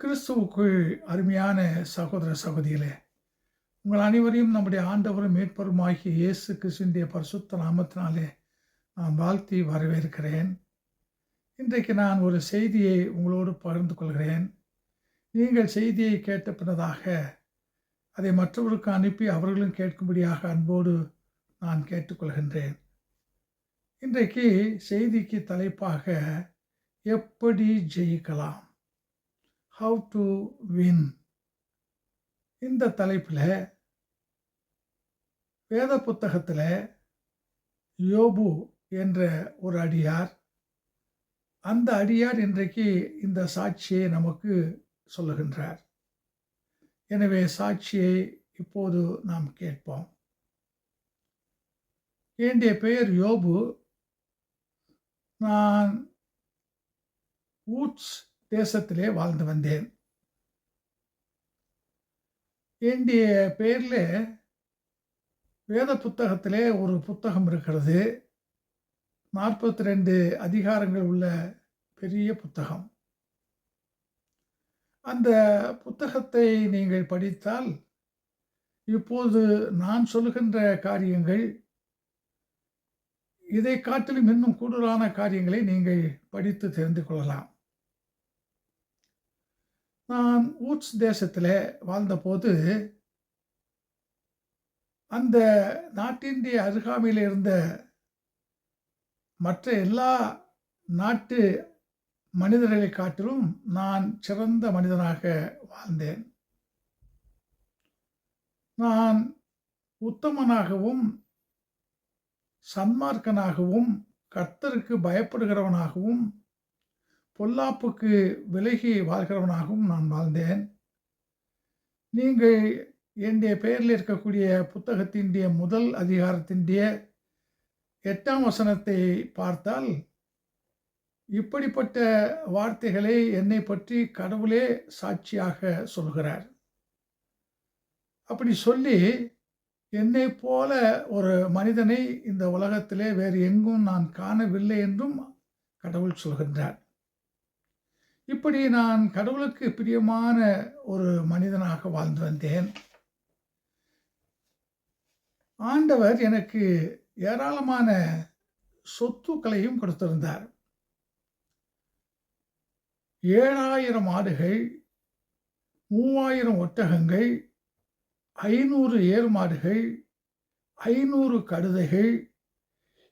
கிறிஸ்துவுக்குள் அருமையான சகோதர சகோதரிகளே உங்கள் அனைவரையும் நம்முடைய ஆண்டவரும் மேற்பருமாகிய இயேசு கிறிஸ்துடைய பரிசுத்த நாமத்தினாலே நான் வாழ்த்தி வரவேற்கிறேன். இன்றைக்கு நான் ஒரு செய்தியை உங்களோடு பகிர்ந்து கொள்கிறேன். நீங்கள் செய்தியை கேட்ட பின்னதாக அதை மற்றவருக்கு அனுப்பி அவர்களும் கேட்கும்படியாக அன்போடு நான் கேட்டுக்கொள்கின்றேன். இன்றைக்கு செய்திக்கு தலைப்பாக எப்படி ஜெயிக்கலாம்? ஹவு டு வின் இந்த தலைப்பில் வேத புத்தகத்தில் யோபு என்ற ஒரு அடியார் அந்த அடியார் இன்றைக்கு இந்த சாட்சியை நமக்கு சொல்லுகின்றார். எனவே சாட்சியை இப்போது நாம் கேட்போம். என்னுடைய பெயர் யோபு. நான் ஊட்ஸ் தேசத்திலே வாழ்ந்து வந்தேன். என்னுடைய பெயரில் வேத புத்தகத்திலே ஒரு புத்தகம் இருக்கிறது. நாற்பத்தி ரெண்டு அதிகாரங்கள் உள்ள பெரிய புத்தகம். அந்த புத்தகத்தை நீங்கள் படித்தால் இப்போது நான் சொல்லுகின்ற காரியங்கள் இதை காட்டிலும் இன்னும் கூடுதலான காரியங்களை நீங்கள் படித்து தெரிந்து கொள்ளலாம். நான் ஊட்ஸ் தேசத்தில் வாழ்ந்தபோது அந்த நாட்டினுடைய அருகாமையில் இருந்த மற்ற எல்லா நாட்டு மனிதர்களை காட்டிலும் நான் சிறந்த மனிதனாக வாழ்ந்தேன். நான் உத்தமனாகவும் சன்மார்க்கனாகவும் கர்த்தருக்கு பயப்படுகிறவனாகவும் பொல்லாப்புக்கு விலகி வாழ்கிறவனாகவும் நான் வாழ்ந்தேன். நீங்கள் என்னுடைய பெயரில் இருக்கக்கூடிய புத்தகத்தினுடைய முதல் அதிகாரத்தினுடைய எட்டாம் வசனத்தை பார்த்தால் இப்படிப்பட்ட வார்த்தைகளை என்னை பற்றி கடவுளே சாட்சியாக சொல்கிறார். அப்படி சொல்லி என்னை போல ஒரு மனிதனை இந்த உலகத்திலே வேறு எங்கும் நான் காணவில்லை என்றும் கடவுள் சொல்கின்றார். இப்படி நான் கடவுளுக்கு பிரியமான ஒரு மனிதனாக வாழ்ந்து வந்தேன். ஆண்டவர் எனக்கு ஏராளமான சொத்துக்களையும் கொடுத்திருந்தார். ஏழாயிரம் ஆடுகள் மூவாயிரம் ஒட்டகங்கள் ஐநூறு ஏர்மாடுகள் ஐநூறு கழுதைகள்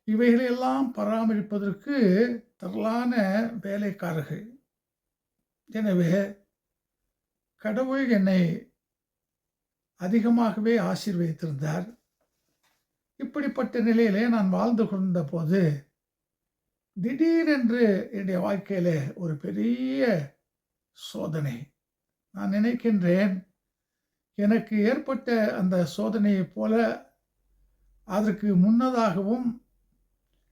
இவைகளையெல்லாம் பராமரிப்பதற்கு திரளான வேலைக்காரர்கள். எனவே கடவுள் என்னை அதிகமாகவே ஆசீர்வதித்திருந்தார். இப்படிப்பட்ட நிலையிலே நான் வாழ்ந்து கொண்ட போது திடீரென்று என்னுடைய வாழ்க்கையில் ஒரு பெரிய சோதனை. நான் நினைக்கின்றேன் எனக்கு ஏற்பட்ட அந்த சோதனையைப் போல அதற்கு முன்னதாகவும்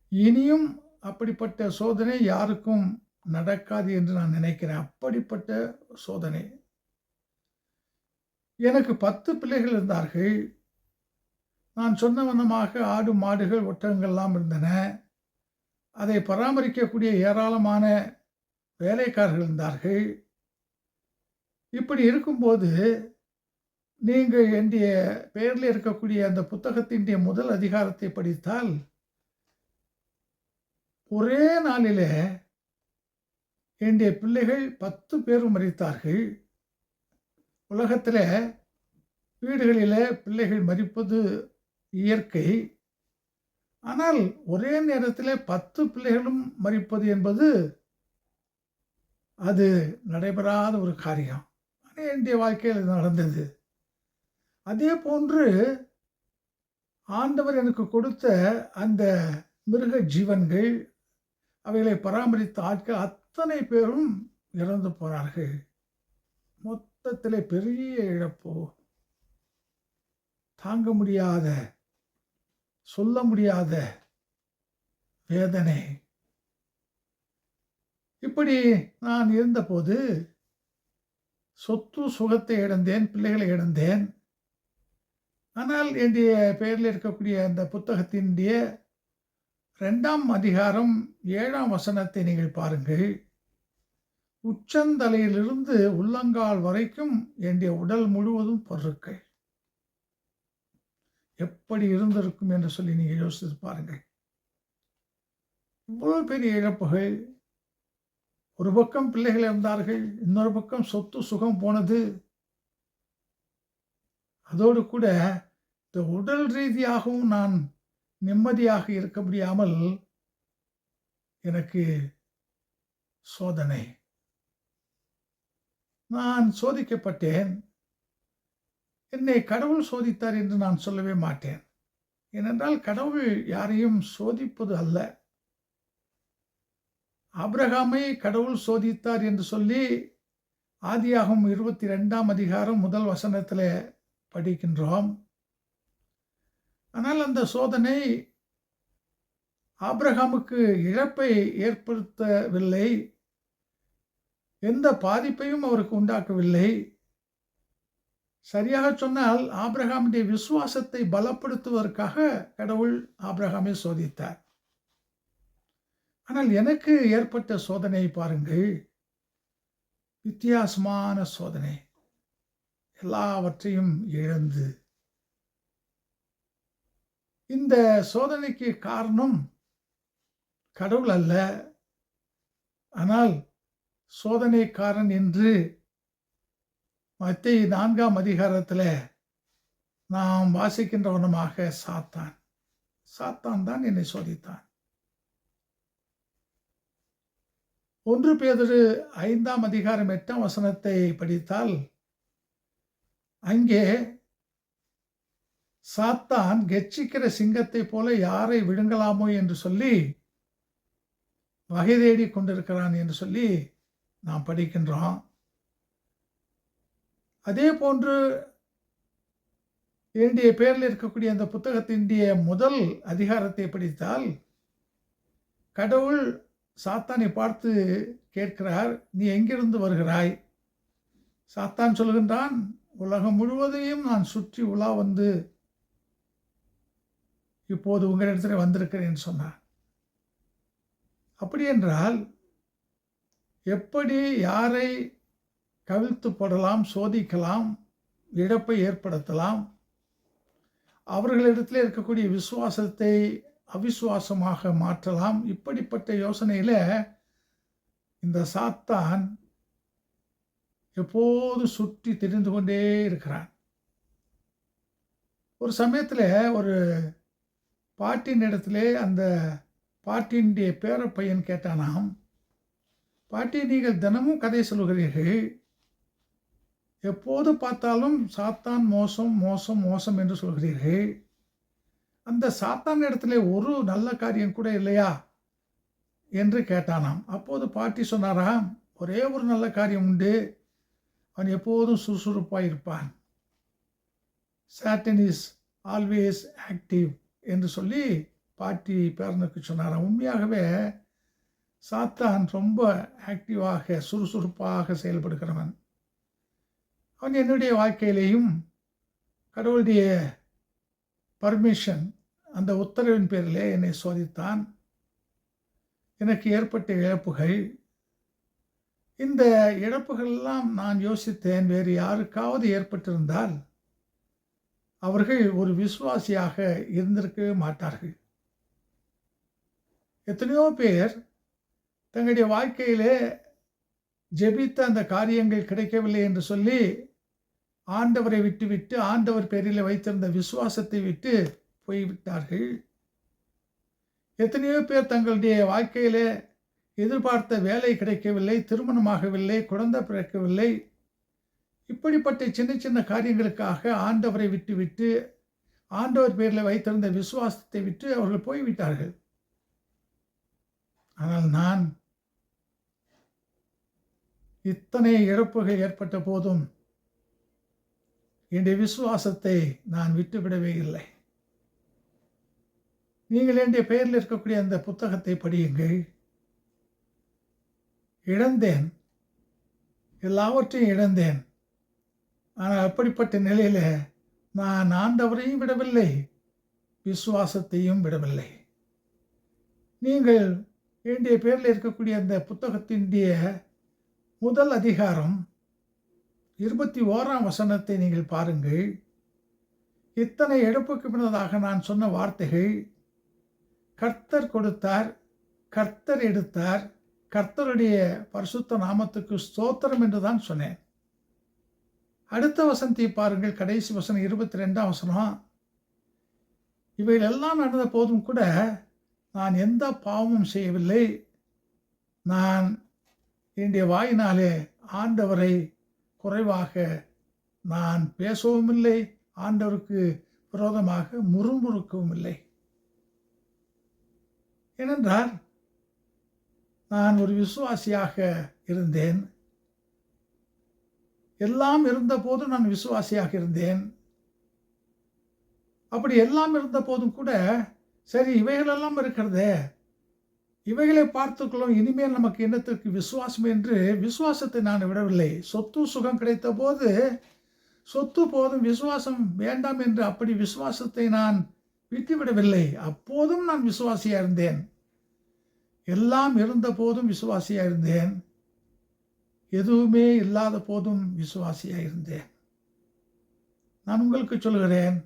இனியும் அப்படிப்பட்ட சோதனை யாருக்கும் நடக்காது என்று நான் நினைக்கிறேன். அப்படிப்பட்ட சோதனை. எனக்கு பத்து பிள்ளைகள் இருந்தார்கள். நான் சொன்ன வண்ணமாக ஆடு மாடுகள் ஒட்டகங்கள்லாம் இருந்தன. அதை பராமரிக்கக்கூடிய ஏராளமான வேலைக்காரர்கள் இருந்தார்கள். இப்படி இருக்கும்போது நீங்கள் என்னுடைய பெயரில் இருக்கக்கூடிய அந்த புத்தகத்தினுடைய முதல் அதிகாரத்தை படித்தால் ஒரே நாளில் என்னுடைய பிள்ளைகள் பத்து பேரும் மறித்தார்கள். உலகத்தில் வீடுகளில் பிள்ளைகள் மறிப்பது இயற்கை. ஆனால் ஒரே நேரத்தில் பத்து பிள்ளைகளும் மறிப்பது என்பது அது நடைபெறாத ஒரு காரியம். ஆனால் என்னுடைய வாழ்க்கையில் இது நடந்தது. அதே போன்று ஆண்டவர் எனக்கு கொடுத்த அந்த மிருக ஜீவன்கள் அவைகளை பராமரித்த ஆட்கள் அத்தனை பேரும் இறந்து போனார்கள். மொத்தத்தில் பெரிய இழப்பு. தாங்க முடியாத சொல்ல முடியாத வேதனை. இப்படி நான் இருந்தபோது சொத்து சுகத்தை இழந்தேன் பிள்ளைகளை இழந்தேன். ஆனால் என்னுடைய பெயரில் இருக்கக்கூடிய அந்த புத்தகத்தினுடைய ரெண்டாம் அதிகாரம் ஏழாம் வசனத்தை நீங்கள் பாருங்கள். உச்சந்தலையிலிருந்து உள்ளங்கால் வரைக்கும் என்னுடைய உடல் முழுவதும் பொருட்கள் எப்படி இருந்திருக்கும் என்று சொல்லி நீங்கள் யோசித்து பாருங்கள். இவ்வளவு பெரிய இழப்புகள். ஒரு பக்கம் பிள்ளைகள் இருந்தார்கள் இன்னொரு பக்கம் சொத்து சுகம் போனது. அதோடு கூட இந்த உடல் ரீதியாகவும் நான் நிம்மதியாக இருக்க முடியாமல் எனக்கு சோதனை. நான் சோதிக்கப்பட்டேன். என்னை கடவுள் சோதித்தார் என்று நான் சொல்லவே மாட்டேன். ஏனென்றால் கடவுள் யாரையும் சோதிப்பது அல்ல. அப்ரஹாமை கடவுள் சோதித்தார் என்று சொல்லி ஆதியாகும் இருபத்தி ரெண்டாம் அதிகாரம் முதல் வசனத்தில் படிக்கின்றோம். ஆனால் அந்த சோதனை ஆப்ரஹாமுக்கு இழப்பை ஏற்படுத்தவில்லை. எந்த பாதிப்பையும் அவருக்கு உண்டாக்கவில்லை. சரியாக சொன்னால் ஆப்ரஹாமுடைய விசுவாசத்தை பலப்படுத்துவதற்காக கடவுள் ஆப்ரஹாமை சோதித்தார். ஆனால் எனக்கு ஏற்பட்ட சோதனை பாருங்கள். வித்தியாசமான சோதனை. எல்லாவற்றையும் இழந்து இந்த சோதனைக்கு காரணம் கடவுள் அல்ல. ஆனால் சோதனைக்காரன் என்று மத்திய நான்காம் அதிகாரத்தில் நாம் வாசிக்கின்றவனமாக சாத்தான். சாத்தான் தான் என்னை சோதித்தான். ஒன்று பேதொரு ஐந்தாம் அதிகாரம் எட்டாம் வசனத்தை படித்தால் அங்கே சாத்தான் கெச்சிக்கிற சிங்கத்தை போல யாரை விழுங்கலாமோ என்று சொல்லி வகை தேடி கொண்டிருக்கிறான் என்று சொல்லி நாம் படிக்கின்றோம். அதே போன்று என்னுடைய பேரில் இருக்கக்கூடிய அந்த புத்தகத்தினுடைய முதல் அதிகாரத்தை படித்தால் கடவுள் சாத்தானை பார்த்து கேட்கிறார் நீ எங்கிருந்து வருகிறாய்? சாத்தான் சொல்கின்றான் உலகம் முழுவதையும் நான் சுற்றி உலா வந்து இப்போது உங்களிடத்தில் வந்திருக்கிறேன் சொன்னார். அப்படி என்றால் எப்படி யாரை கவிழ்த்து போடலாம் சோதிக்கலாம் இழப்பை ஏற்படுத்தலாம்? அவர்களிடத்தில் இருக்கக்கூடிய விசுவாசத்தை அவிசுவாசமாக மாற்றலாம். இப்படிப்பட்ட யோசனையில் இந்த சாத்தான் எப்போது சுற்றி தெரிந்து கொண்டே இருக்கிறான். ஒரு சமயத்தில் ஒரு பாட்டின் இடத்திலே அந்த பாட்டினுடைய பேர பையன் கேட்டானாம் பாட்டி நீங்கள் தினமும் கதை சொல்கிறீர்கள் எப்போது பார்த்தாலும் சாத்தான் மோசம் மோசம் மோசம் என்று சொல்கிறீர்கள் அந்த சாத்தான் இடத்துல ஒரு நல்ல காரியம் கூட இல்லையா? என்று கேட்டானாம். அப்போது பாட்டி சொன்னாராம் ஒரே ஒரு நல்ல காரியம் உண்டு. அவன் எப்போதும் சுறுசுறுப்பாக இருப்பான் சாட்டன் இஸ் ஆல்வேஸ் ஆக்டிவ் என்று சொல்லி பாட்டி பேரனுக்கு சொன்னார் உண்மையாகவே சாத்தான் ரொம்ப ஆக்டிவாக சுறுசுறுப்பாக செயல்படுகிறவன். அவன் என்னுடைய வாழ்க்கையிலேயும் கடவுளுடைய பர்மிஷன் அந்த உத்தரவின் பேரிலே என்னை சோதித்தான். எனக்கு ஏற்பட்ட இழப்புகள். இந்த இழப்புகள்லாம் நான் யோசித்தேன். வேறு யாருக்காவது ஏற்பட்டிருந்தால் அவர்கள் ஒரு விசுவாசியாக இருந்திருக்கவே மாட்டார்கள். எத்தனையோ பேர் தங்களுடைய வாழ்க்கையிலே ஜெபித்த அந்த காரியங்கள் கிடைக்கவில்லை என்று சொல்லி ஆண்டவரை விட்டுவிட்டு ஆண்டவர் பேரில் வைத்திருந்த விசுவாசத்தை விட்டு போய்விட்டார்கள். எத்தனையோ பேர் தங்களுடைய வாழ்க்கையிலே எதிர்பார்த்த வேலை கிடைக்கவில்லை திருமணமாகவில்லை குழந்தை பிறக்கவில்லை இப்படிப்பட்ட சின்ன சின்ன காரியங்களுக்காக ஆண்டவரை விட்டுவிட்டு ஆண்டவர் பேரில் வைத்திருந்த விசுவாசத்தை விட்டு அவர்கள் போய்விட்டார்கள். ஆனால் நான் இத்தனை இழப்புகள் ஏற்பட்ட போதும் என்னுடைய விசுவாசத்தை நான் விட்டுவிடவே இல்லை. நீங்கள் என்னுடைய பெயரில் இருக்கக்கூடிய அந்த புத்தகத்தை படியுங்கள். இழந்தேன். எல்லாவற்றையும் இழந்தேன். ஆனால் அப்படிப்பட்ட நிலையில் நான் ஆண்டவரையும் விடவில்லை விசுவாசத்தையும் விடவில்லை. நீங்கள் என்னுடைய பேரில் இருக்கக்கூடிய அந்த புத்தகத்தினுடைய முதல் அதிகாரம் இருபத்தி ஓராம் வசனத்தை நீங்கள் பாருங்கள். இத்தனை எடுப்புக்கு பின்னதாக நான் சொன்ன வார்த்தைகள் கர்த்தர் கொடுத்தார் கர்த்தர் எடுத்தார் கர்த்தருடைய பரிசுத்த நாமத்துக்கு ஸ்தோத்திரம் என்று தான் சொன்னேன். அடுத்த வசனத்தை பாருங்கள் கடைசி வசனம் இருபத்தி ரெண்டாம் வசனம். இவைகள் எல்லாம் நடந்த போதும் கூட நான் எந்த பாவமும் செய்யவில்லை. நான் என்னுடைய வாயினாலே ஆண்டவரை குறைவாக நான் பேசவும் இல்லை ஆண்டவருக்கு விரோதமாக முறுமுறுக்கவும் இல்லை ஏனென்றால் நான் ஒரு விசுவாசியாக இருந்தேன். எல்லாம் இருந்தபோதும் நான் விசுவாசியாக இருந்தேன். அப்படி எல்லாம் இருந்த போதும் கூட சரி இவைகளெல்லாம் இருக்கிறதே. இவைகளை பார்த்துக்கொள்ளும் இனிமேல் நமக்கு என்னத்திற்கு விசுவாசம் என்று விசுவாசத்தை நான் விடவில்லை. சொத்து சுகம் கிடைத்த போது சொத்து போதும் விசுவாசம் வேண்டாம் என்று அப்படி விசுவாசத்தை நான் விட்டுவிடவில்லை. அப்போதும் நான் விசுவாசியாக இருந்தேன். எல்லாம் இருந்த போதும் விசுவாசியாக இருந்தேன். எதுவுமே இல்லாத போதும் விசுவாசியாக இருந்தேன். நான் உங்களுக்கு சொல்கிறேன்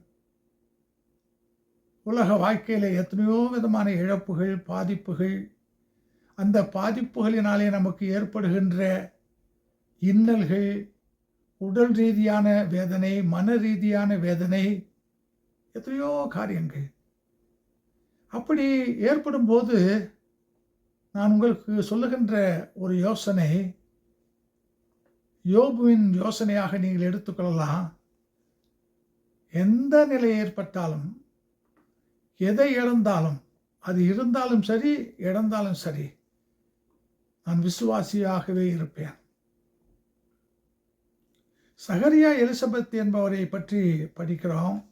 உலக வாழ்க்கையில் எத்தனையோ விதமான இழப்புகள் பாதிப்புகள் அந்த பாதிப்புகளினாலே நமக்கு ஏற்படுகின்ற இன்னல்கள் உடல் ரீதியான வேதனை மன ரீதியான வேதனை எத்தனையோ காரியங்கள். அப்படி ஏற்படும் போது நான் உங்களுக்கு சொல்லுகின்ற ஒரு யோசனை யோபுவின் யோசனையாக நீங்கள் எடுத்துக்கொள்ளலாம். எந்த நிலை ஏற்பட்டாலும் எதை இழந்தாலும் அது இருந்தாலும் சரி இழந்தாலும் சரி நான் விசுவாசியாகவே இருப்பேன். சகரியா எலிசபெத் என்பவரை பற்றி படிக்கிறோம்.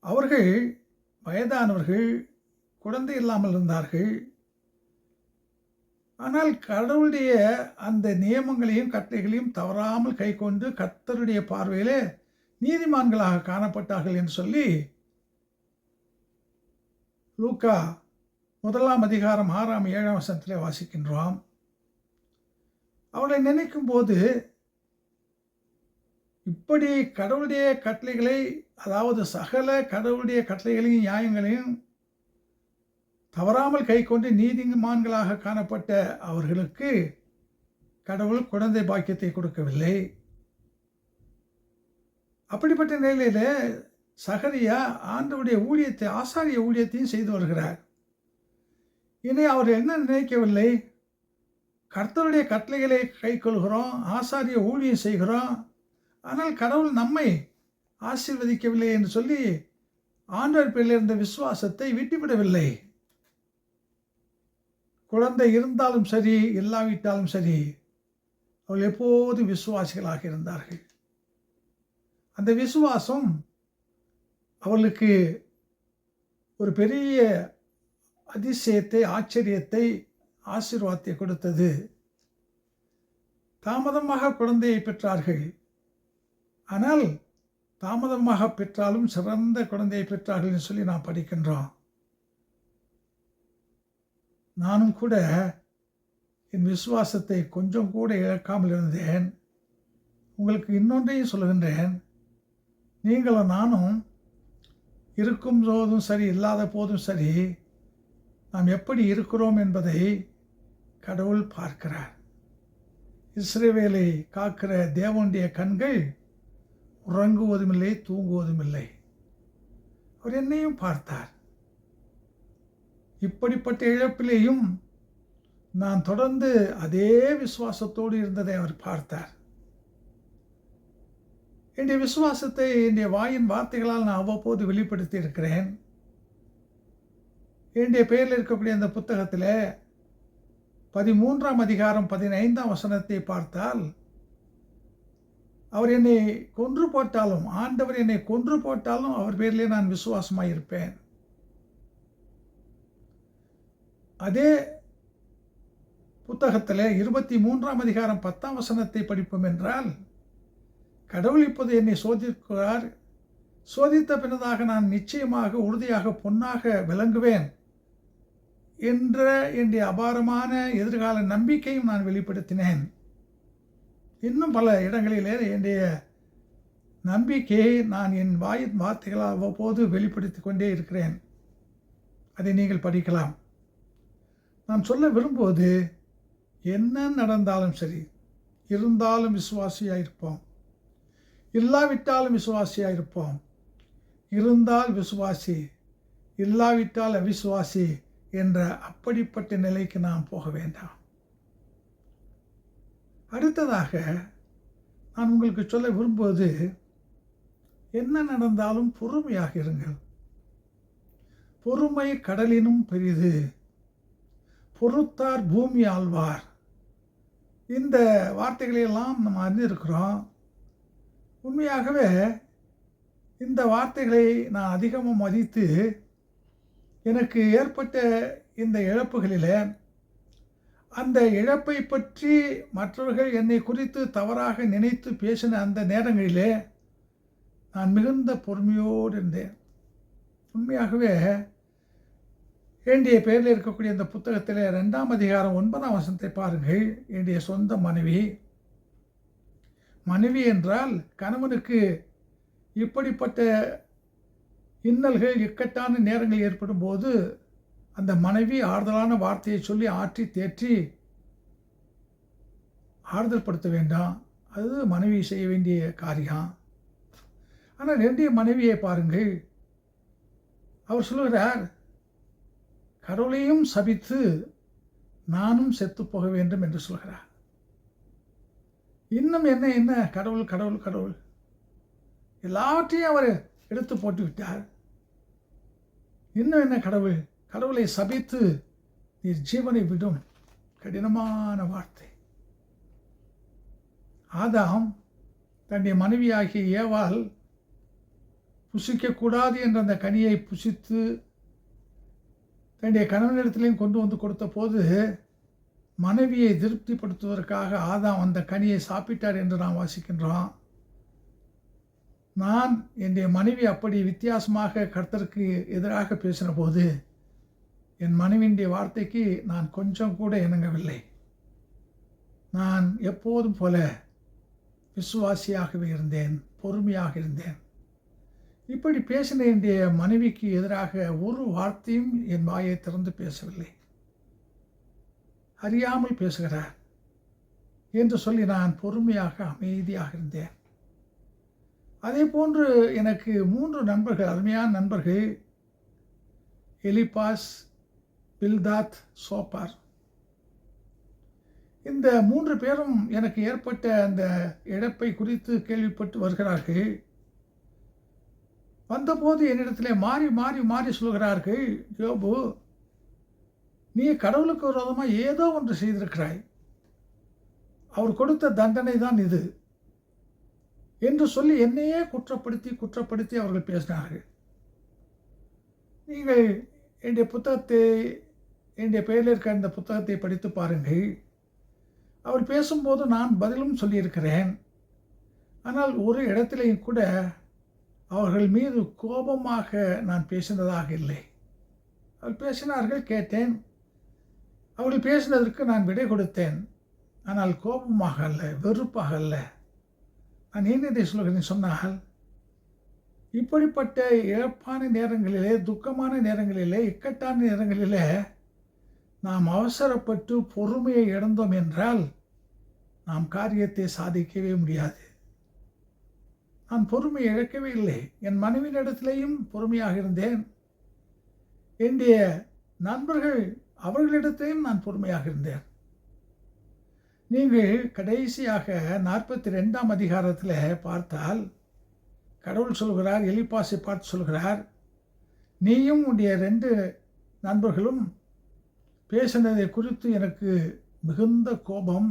அவர்கள் வயதானவர்கள் குழந்தை இல்லாமல் இருந்தார்கள். ஆனால் கடவுளுடைய அந்த நியமங்களையும் கட்டளைகளையும் தவறாமல் கை கொண்டு கர்த்தருடைய பார்வையிலே நீதிமான்களாக காணப்பட்டார்கள் என்று சொல்லி லூக்கா முதலாம் அதிகாரம் ஆறாம் ஏழாம் வசனத்தில் வாசிக்கின்றோம். அவளை நினைக்கும் போது இப்படி கடவுளுடைய கட்டளைகளை அதாவது சகல கடவுளுடைய கட்டளைகளையும் நியாயங்களையும் தவறாமல் கை கொண்டு நீதிமான்களாக காணப்பட்ட அவர்களுக்கு கடவுள் குழந்தை பாக்கியத்தை கொடுக்கவில்லை. அப்படிப்பட்ட நிலையில் சகரியா ஆண்டவுடைய ஊழியத்தை ஆசாரிய ஊழியத்தையும் செய்து வருகிறார். இனி அவர் என்ன நினைக்கவில்லை? கர்த்தருடைய கட்டளைகளை கை கொள்கிறோம் ஆசாரிய ஊழியம் செய்கிறோம். ஆனால் கடவுள் நம்மை ஆசீர்வதிக்கவில்லை என்று சொல்லி ஆண்டவர் பேரில் இருந்த விசுவாசத்தை விட்டுவிடவில்லை. குழந்தை இருந்தாலும் சரி இல்லாவிட்டாலும் சரி அவள் எப்போது விசுவாசிகளாக இருந்தார்கள்? அந்த விசுவாசம் அவளுக்கு ஒரு பெரிய அதிசயத்தை ஆச்சரியத்தை ஆசீர்வாதத்தை கொடுத்தது. தாமதமாக குழந்தையை பெற்றார்கள். ஆனால் தாமதமாக பெற்றாலும் சிறந்த குழந்தையை பெற்றார்கள் என்று சொல்லி நாம் படிக்கின்றோம். நானும் கூட என் விசுவாசத்தை கொஞ்சம் கூட இழக்காமல் இருந்தேன். உங்களுக்கு இன்னொன்றையும் சொல்லுகின்றேன். நீங்களும் நானும் இருக்கும் போதும் சரி இல்லாத போதும் சரி நாம் எப்படி இருக்கிறோம் என்பதை கடவுள் பார்க்கிறார். இஸ்ரேவேலை காக்கிற தேவனுடைய கண்கள் உறங்குவதும் இல்லை தூங்குவதும் இல்லை அவர் என்னையும் பார்த்தார். இப்படிப்பட்ட இழப்பிலேயும் நான் தொடர்ந்து அதே விசுவாசத்தோடு இருந்ததை அவர் பார்த்தார். என்னுடைய விசுவாசத்தை என்னுடைய வாயின் வார்த்தைகளால் நான் அவ்வப்போது வெளிப்படுத்தி இருக்கிறேன் என்னுடைய பெயரில் இருக்கக்கூடிய அந்த புத்தகத்தில் பதிமூன்றாம் அதிகாரம் பதினைந்தாம் வசனத்தை பார்த்தால் அவர் என்னை கொன்று போட்டாலும் ஆண்டவர் என்னை கொன்று போட்டாலும் அவர் பேரிலே நான் விசுவாசமாக இருப்பேன் அதே புத்தகத்தில் இருபத்தி மூன்றாம் அதிகாரம் பத்தாம் வசனத்தை படிப்போம் என்றால் கடவுள் இப்போது என்னை சோதிக்கிறார். சோதித்த பின்னதாக நான் நிச்சயமாக உறுதியாக பொன்னாக விளங்குவேன் என்ற என்னுடைய அபாரமான எதிர்கால நம்பிக்கையும் நான் வெளிப்படுத்தினேன். இன்னும் பல இடங்களிலே என்னுடைய நம்பிக்கையை நான் என் வாய் வார்த்தைகளாக அவ்வப்போது வெளிப்படுத்தி கொண்டே இருக்கிறேன். அதை நீங்கள் படிக்கலாம். நான் சொல்ல விரும்புவது என்ன நடந்தாலும் சரி இருந்தாலும் விசுவாசியாக இருப்போம். இல்லாவிட்டாலும் விசுவாசியாக இருப்போம். இருந்தால் விசுவாசி இல்லாவிட்டால் அவிசுவாசி என்ற அப்படிப்பட்ட நிலைக்கு நாம் போக வேண்டாம். அடுத்ததாக நான் உங்களுக்கு சொல்ல விரும்புவது என்ன நடந்தாலும் பொறுமையாக இருங்கள். பொறுமை கடலினும் பெரிது. பொறுத்தார் பூமி ஆழ்வார். இந்த வார்த்தைகளையெல்லாம் நம்ம அறிஞ்சிருக்கிறோம் உண்மையாகவே இந்த வார்த்தைகளை நான் அதிகமாக மதித்து எனக்கு ஏற்பட்ட இந்த இழப்புகளில் அந்த இழப்பை பற்றி மற்றவர்கள் என்னை குறித்து தவறாக நினைத்து பேசின அந்த நேரங்களிலே நான் மிகுந்த பொறுமையோடு இருந்தேன். உண்மையாகவே என்னுடைய பெயரில் இருக்கக்கூடிய இந்த புத்தகத்தில் ரெண்டாம் அதிகாரம் ஒன்பதாம் வசனத்தை பாருங்கள். என்னுடைய சொந்த மனைவி. மனைவி என்றால் கணவனுக்கு இப்படிப்பட்ட இன்னல்கள் இக்கட்டான நேரங்கள் ஏற்படும் போது அந்த மனைவி ஆறுதலான வார்த்தையை சொல்லி ஆற்றி தேற்றி ஆறுதல் படுத்த வேண்டாம். அது மனைவி செய்ய வேண்டிய காரியம். ஆனால் ரெண்டிய மனைவியை பாருங்கள். அவர் சொல்லுகிறார் கடவுளையும் சபித்து நானும் செத்து போக வேண்டும் என்று சொல்கிறார். இன்னும் என்ன என்ன? கடவுள் கடவுள் கடவுள். எல்லாவற்றையும் அவர் எடுத்து போட்டு விட்டார் இன்னும் என்ன கடவுள்? கடவுளை சபித்து நீர் ஜீவனை விடும் கடினமான வார்த்தை. ஆதாம் தன்னுடைய மனைவியாகிய ஏவால் புசிக்கக்கூடாது என்ற அந்த கனியை புசித்து என்னுடைய கணவனிடத்திலையும் கொண்டு வந்து கொடுத்த போது மனைவியை திருப்திப்படுத்துவதற்காக ஆதாம் அந்த கனியை சாப்பிட்டார் என்று நாம் வாசிக்கின்றோம். நான் என்னுடைய மனைவி அப்படி வித்தியாசமாக கர்த்தருக்கு எதிராக பேசின போது என் மனைவியுடைய வார்த்தைக்கு நான் கொஞ்சம் கூட இணங்கவில்லை. நான் எப்போதும் போல விசுவாசியாகவே இருந்தேன் பொறுமையாக இருந்தேன். இப்படி பேசின என்னுடைய மனைவிக்கு எதிராக ஒரு வார்த்தையும் என் வாயை திறந்து பேசவில்லை. அறியாமல் பேசுகிறார் என்று சொல்லி நான் பொறுமையாக அமைதியாக இருந்தேன். அதே போன்று எனக்கு மூன்று நண்பர்கள் அருமையான நண்பர்கள் எலிபாஸ் பில்தாத் சோப்பார் இந்த மூன்று பேரும் எனக்கு ஏற்பட்ட அந்த இழப்பை குறித்து கேள்விப்பட்டு வருகிறார்கள். வந்தபோது என்னிடத்திலே மாறி மாறி மாறி சொல்கிறார்கள் யோபு நீ கடவுளுக்கு விரோதமாக ஏதோ ஒன்று செய்திருக்கிறாய். அவர் கொடுத்த தண்டனை தான் இது என்று சொல்லி என்னையே குற்றப்படுத்தி குற்றப்படுத்தி அவர்கள் பேசினார்கள். நீங்கள் என்னுடைய புத்தகத்தை என்னுடைய பெயரில் இருக்க இந்த புத்தகத்தை படித்து பாருங்கள். அவர் பேசும்போது நான் பதிலும் சொல்லியிருக்கிறேன். ஆனால் ஒரு இடத்திலையும் கூட அவர்கள் மீது கோபமாக நான் பேசினதாக இல்லை. அவர்கள் பேசினார்கள் கேட்டேன். அவர்கள் பேசினதற்கு நான் விடை கொடுத்தேன். ஆனால் கோபமாக அல்ல வெறுப்பாக அல்ல. நான் ஏன் இதை சொல்கிறேன் சொன்னால் இப்படிப்பட்ட இழப்பான நேரங்களிலே துக்கமான நேரங்களிலே இக்கட்டான நேரங்களிலே நாம் அவசரப்பட்டு பொறுமையை இழந்தோம் என்றால் நாம் காரியத்தை சாதிக்கவே முடியாது. நான் பொறுமை இழக்கவே இல்லை. என் மனைவியினிடத்திலேயும் பொறுமையாக இருந்தேன். என்னுடைய நண்பர்கள் அவர்களிடத்தையும் நான் பொறுமையாக இருந்தேன். நீங்கள் கடைசியாக நாற்பத்தி ரெண்டாம் அதிகாரத்தில் பார்த்தால் கடவுள் சொல்கிறார் எலிப்பாசை பார்த்து சொல்கிறார் நீயும் உடைய ரெண்டு நண்பர்களும் பேசினதை குறித்து எனக்கு மிகுந்த கோபம்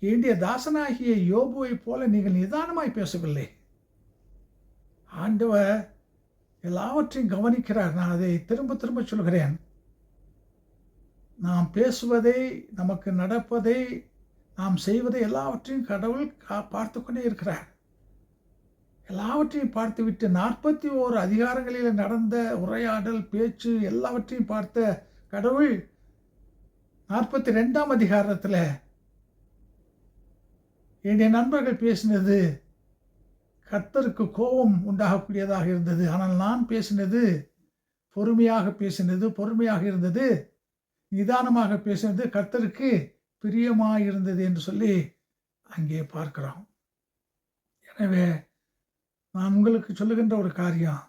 என்னுடைய தாசனாகிய யோபுவைப் போல நீங்கள் நிதானமாய் பேசவில்லை. ஆண்டவர் எல்லாவற்றையும் கவனிக்கிறார். நான் அதை திரும்ப திரும்ப சொல்கிறேன். நாம் பேசுவதை நமக்கு நடப்பதை நாம் செய்வதை எல்லாவற்றையும் கடவுள் கா பார்த்து கொண்டே இருக்கிறார். எல்லாவற்றையும் பார்த்துவிட்டு நாற்பத்தி ஓரு அதிகாரங்களில் நடந்த உரையாடல் பேச்சு எல்லாவற்றையும் பார்த்த கடவுள் நாற்பத்தி ரெண்டாம் அதிகாரத்தில் என்னுடைய நண்பர்கள் பேசினது கர்த்தருக்கு கோபம் உண்டாகக்கூடியதாக இருந்தது. ஆனால் நான் பேசினது பொறுமையாக பேசினது பொறுமையாக இருந்தது நிதானமாக பேசினது கர்த்தருக்கு பிரியமாக இருந்தது என்று சொல்லி அங்கே பார்க்கிறோம் எனவே நான் உங்களுக்கு சொல்லுகின்ற ஒரு காரியம்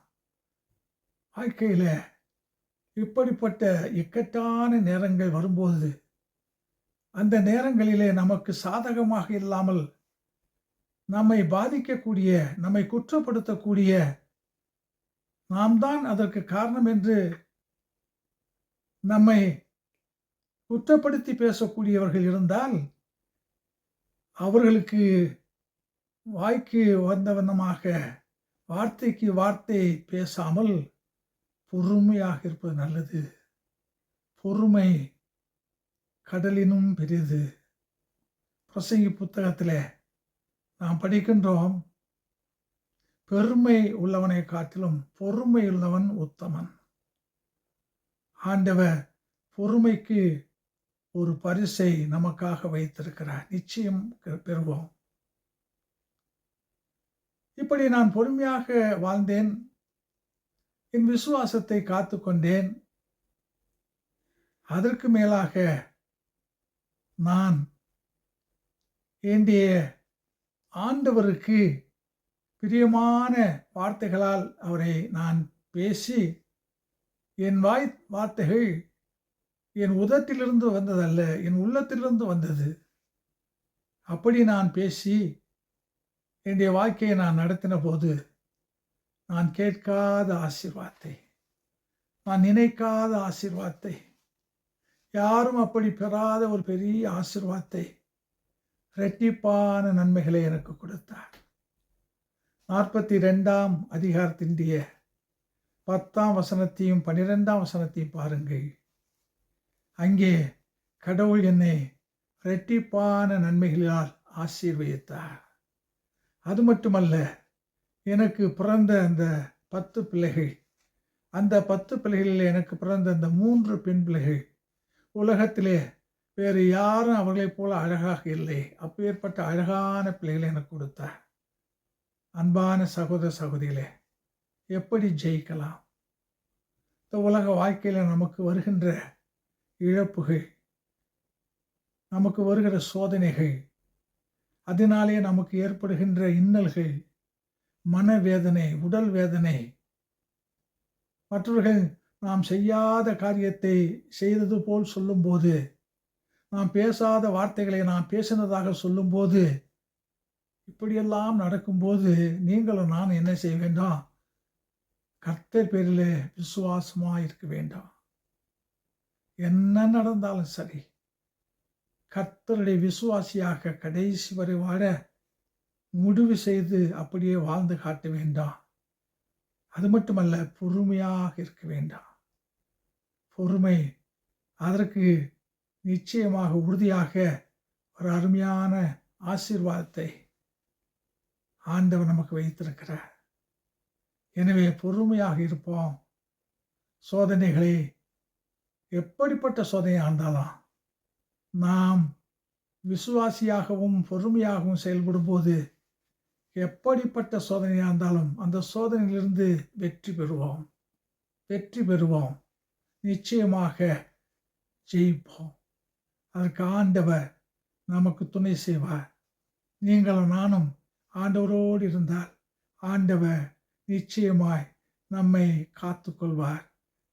வாழ்க்கையில் இப்படிப்பட்ட இக்கட்டான நேரங்கள் வரும்போது அந்த நேரங்களிலே நமக்கு சாதகமாக இல்லாமல் நம்மை பாதிக்கக்கூடிய நம்மை குற்றப்படுத்தக்கூடிய நாம் தான் அதற்கு காரணம் என்று நம்மை குற்றப்படுத்தி பேசக்கூடியவர்கள் இருந்தால் அவர்களுக்கு வாய்க்கு வந்த வண்ணமாக வார்த்தைக்கு வார்த்தை பேசாமல் பொறுமையாக இருப்பது நல்லது. பொறுமை கடலினும் பெரிது. பிரசங்கி புத்தகத்தில் நாம் படிக்கின்றோம் பெருமை உள்ளவனை காட்டிலும் பொறுமை உள்ளவன் உத்தமன். ஆண்டவர் பொறுமைக்கு ஒரு பரிசை நமக்காக வைத்திருக்கிறார். நிச்சயம் பெறுவோம். இப்படி நான் பொறுமையாக வாழ்ந்தேன். என் விசுவாசத்தை காத்து கொண்டேன் அதற்கு மேலாக நான் வேண்டிய ஆண்டவருக்கு பிரியமான வார்த்தைகளால் அவரை நான் பேசி என் வாய் வார்த்தைகள் என் உதத்திலிருந்து வந்ததல்ல என் உள்ளத்திலிருந்து வந்தது. அப்படி நான் பேசி என்னுடைய வாழ்க்கையை நான் நடத்தின போது நான் கேட்காத ஆசிர்வாத்தை நான் நினைக்காத ஆசிர்வாத்தை யாரும் அப்படி பெறாத ஒரு பெரிய ஆசிர்வாத்தை ரெட்டிப்பான நன்மைகளை எனக்கு கொடுத்தார். நாற்பத்தி ரெண்டாம் அதிகாரத்தினுடைய பத்தாம் வசனத்தையும் பன்னிரெண்டாம் வசனத்தையும் பாருங்கள். அங்கே கடவுள் என்னை ரெட்டிப்பான நன்மைகளால் ஆசீர்வதித்தார். அது மட்டுமல்ல எனக்கு பிறந்த அந்த பத்து பிள்ளைகள் அந்த பத்து பிள்ளைகளில் எனக்கு பிறந்த அந்த மூன்று பெண் பிள்ளைகள் உலகத்திலே வேறு யாரும் அவர்களைப் போல அழகாக இல்லை. அப்பேற்பட்ட அழகான பிள்ளைகளை எனக்கு கொடுத்தார். அன்பான சகோதர சகோதரிகளே எப்படி ஜெயிக்கலாம்? இந்த உலக வாழ்க்கையில் நமக்கு வருகின்ற இழப்புகள் நமக்கு வருகிற சோதனைகள் அதனாலே நமக்கு ஏற்படுகின்ற இன்னல்கள் மனவேதனை உடல் வேதனை மற்றவர்கள் நாம் செய்யாத காரியத்தை செய்தது போல் சொல்லும்போது நாம் பேசாத வார்த்தைகளை நாம் பேசினதாக சொல்லும்போது இப்படியெல்லாம் நடக்கும்போது நீங்களும் நான் என்ன செய்ய வேண்டாம்? கர்த்தர் பேரில் விசுவாசமாக இருக்க வேண்டாம். என்ன நடந்தாலும் சரி கர்த்தருடைய விசுவாசியாக கடைசி வரை வாழ முடிவு செய்து அப்படியே வாழ்ந்து காட்ட வேண்டாம். அது மட்டுமல்ல பொறுமையாக இருக்க வேண்டாம். பொறுமை அதற்கு நிச்சயமாக உறுதியாக ஒரு அருமையான ஆசீர்வாதத்தை ஆண்டவர் நமக்கு வைத்திருக்கிறார். எனவே பொறுமையாக இருப்போம். சோதனைகளை எப்படிப்பட்ட சோதனை ஆண்டாலும் நாம் விசுவாசியாகவும் பொறுமையாகவும் செயல்படும் போது எப்படிப்பட்ட சோதனையாக இருந்தாலும் அந்த சோதனையிலிருந்து வெற்றி பெறுவோம். வெற்றி பெறுவோம். நிச்சயமாக ஜெயிப்போம். அதற்கு ஆண்டவர் நமக்கு துணை செய்வார். நீங்களும் நானும் ஆண்டவரோடு இருந்தால் ஆண்டவர் நிச்சயமாய் நம்மை காத்துக்கொள்வார்.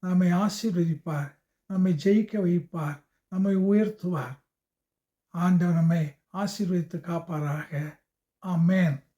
நம்மை ஆசீர்வதிப்பார். நம்மை ஜெயிக்க வைப்பார். நம்மை உயர்த்துவார். ஆண்டவர் நம்மை ஆசீர்வதித்து காப்பாராக. ஆமேன்.